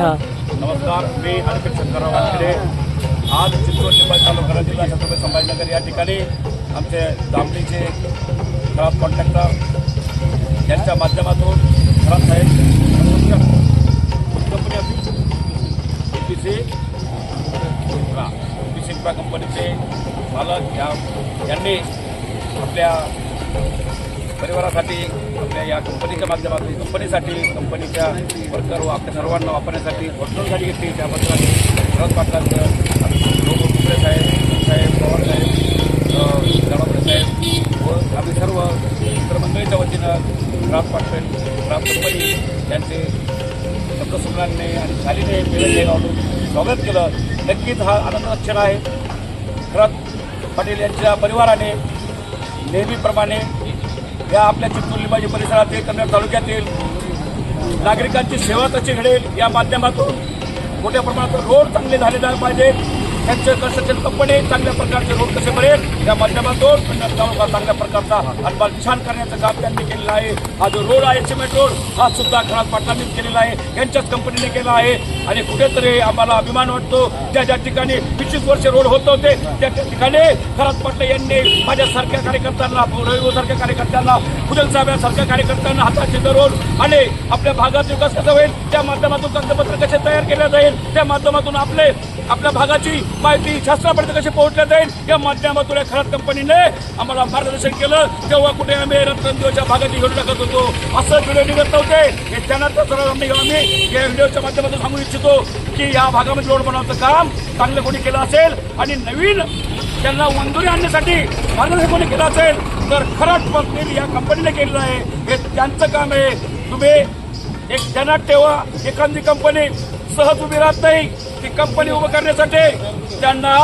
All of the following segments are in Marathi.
नमस्कार मी अनिकेत शंकरराव वानखेडे आज चित्तूर निंबाई तालुका जिल्हा छत्रपती संभाजीनगर या ठिकाणी आमचे दामणीचे खराब कॉन्ट्रॅक्टर यांच्या माध्यमातून खराब साहेब company A P C P C कंपनीचे मालक या यांनी आपल्या परिवारासाठी आपल्या या कंपनीच्या माध्यमातून कंपनीसाठी कंपनीच्या वर्कर व आपल्या सर्वांना वापरण्यासाठी होटलसाठी घेतली त्याबद्दल आम्ही शरद पाटलांचं लोक कुत्रे साहेब साहेब पवार साहेब गणपती साहेब व आम्ही सर्व मित्रमंडळीच्या वतीनं राज पाटील राज कंपनी यांचे शब्दसुमरांनी आणि शालीने मिळून लावून स्वागत केलं. नक्कीच हा आनंद क्षण आहे. शरद पाटील यांच्या परिवाराने नेहमीप्रमाणे या आपल्या चित्तूर परिसरातील कन्नड तालुक्यातील नागरिकांची सेवा कशी घडेल या माध्यमातून मोठ्या प्रमाणात रोड चांगले झाले जायला पाहिजे. त्यांचे कन्स्ट्रक्शन कंपनी चांगल्या प्रकारचे रोड कसे बनेल या माध्यमातून कन्नड तालुका चांगल्या प्रकारचा हनबाल छान करण्याचं काम त्यांनी केलेलं आहे. हा जो रोड आहे सिमेंट रोड हा सुद्धा खराब पाटलांनीच केलेला आहे. यांच्याच कंपनीने केला आहे. आणि कुठेतरी आम्हाला अभिमान वाटतो ज्या ज्या ठिकाणी पंचवीस वर्ष रोड होत होते त्या त्या ठिकाणी खराब पाटले यांनी माझ्यासारख्या कार्यकर्त्यांना रविसारख्या कार्यकर्त्यांना फुजल साहेबांसारख्या कार्यकर्त्यांना हाताचे धरून आणि आपल्या भागात विकास कसा होईल त्या माध्यमातून कागदपत्र कसे तयार केले जाईल त्या माध्यमातून आपले आपल्या भागाची माहिती शास्त्रापर्यंत कशी पोहोचल्या जाईल या माध्यमातून या खराब कंपनीने आम्हाला मार्गदर्शन केलं. तेव्हा कुठे आम्ही रत्नदेवच्या भागाची घेऊन टाकत होतो असं व्हिडिओ निघत नव्हते. हे त्यानंतर सर्व आम्ही आम्ही या व्हिडिओच्या माध्यमातून सांगू इच्छितो की या भागामध्ये रोड बनवण्याचं काम चांगलं कोणी केलं असेल आणि नवीन त्यांना मंजुरी आणण्यासाठी मार्गदर्शन कोणी केलं असेल तर खरंच पत्नी या कंपनीने केलेलं आहे. हे त्यांचं काम आहे. तुम्ही एक ध्यानात ठेवा. एखादी कंपनी सहज उभी राहत नाही ती कंपनी उभं करण्यासाठी त्यांना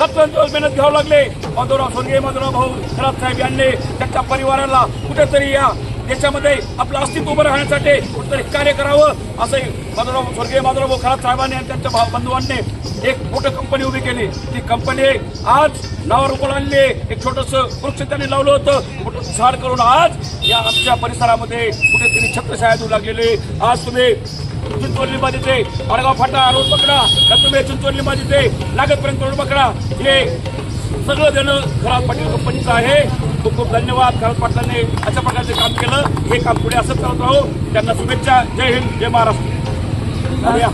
रत्नदिवस मेहनत घ्यावं लागले. माधवराव सोनगे माधवराव भाऊ खराब साहेब यांनी त्यांच्या परिवाराला कुठेतरी या देशामध्ये आपलं अस्तित्व उभं राहण्यासाठी कुठेतरी कार्य करावं असंही माधवराव स्वर्गीय माधवराव खरात खराब साहेबांनी आणि त्यांच्या बंधुवांनी एक मोठं कंपनी उभी केली. ती कंपनी आज नावावर उभं आणली. एक छोटस वृक्ष त्यांनी लावलं होतं. मोठं झाड करून आज या आमच्या परिसरामध्ये कुठेतरी छत्रछाया देऊ लागलेली. आज तुम्ही चिंचवली बाजूचे अडगाव फाटा रोड पकडा. तर तुम्ही चिंचवली बाजूचे लागतपर्यंत रोड पकडा. हे सगळं देणं खराब पाटील कंपनीचं आहे. खूप खूप धन्यवाद. खराब पाटलांनी अशा प्रकारचे काम केलं. हे काम पुढे असंच करत राहू. त्यांना शुभेच्छा. जय हिंद जय महाराष्ट्र.